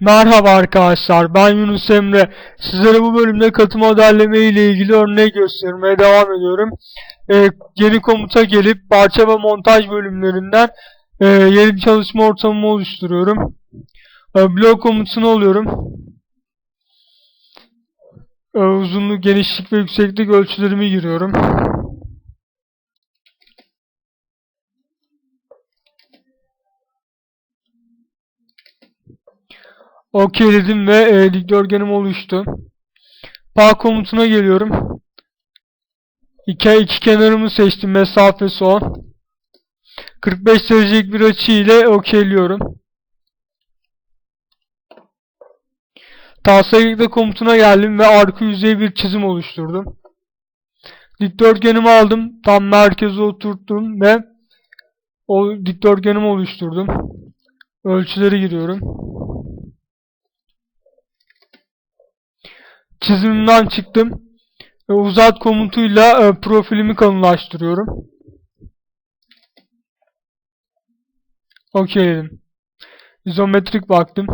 Merhaba arkadaşlar ben Yunus Emre. Sizlere bu bölümde katı modelleme ile ilgili örnek göstermeye devam ediyorum. Ee, yeni komuta gelip parça ve montaj bölümlerinden e, yeni bir çalışma ortamımı oluşturuyorum. E, blok komutunu alıyorum. E, uzunluk, genişlik ve yükseklik ölçülerimi giriyorum. Okeyledim ve e, dikdörtgenim oluştu. Bağ komutuna geliyorum. İki, iki kenarımı seçtim. Mesafesi 10. 45 derecelik bir açı ile okeyliyorum. Tasarrufta komutuna geldim ve arka yüzeye bir çizim oluşturdum. Dikdörtgenimi aldım. Tam merkeze oturttum ve o dikdörtgenimi oluşturdum. Ölçüleri giriyorum. Çizimimden çıktım. Uzat komutuyla e, profilimi kalınlaştırıyorum. Okeyledim. İzometrik baktım.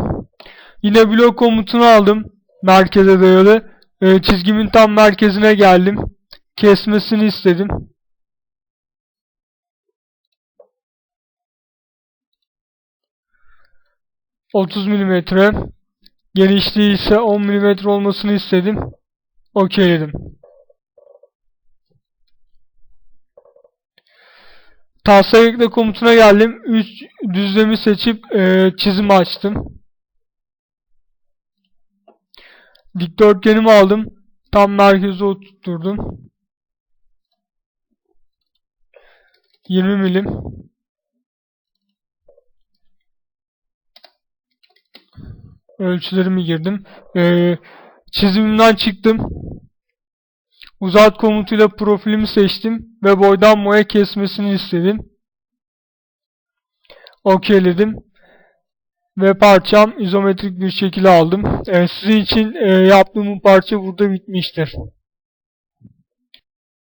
Yine blok komutunu aldım. Merkeze dayalı. E, çizgimin tam merkezine geldim. Kesmesini istedim. Otuz milimetre. Genişliği ise 10 mm olmasını istedim. Okeyledim. Taslak ekle komutuna geldim. Üst düzlemi seçip e, çizim açtım. Dikdörtgenimi aldım. Tam merkeze oturtturdum. 20 milim. Ölçülerimi girdim. Ee, çizimimden çıktım. Uzat komutuyla profilimi seçtim ve boydan boya kesmesini istedim. Okeyledim. Ve parçam izometrik bir şekilde aldım. Ee, sizin için e, yaptığım bu parça burada bitmiştir.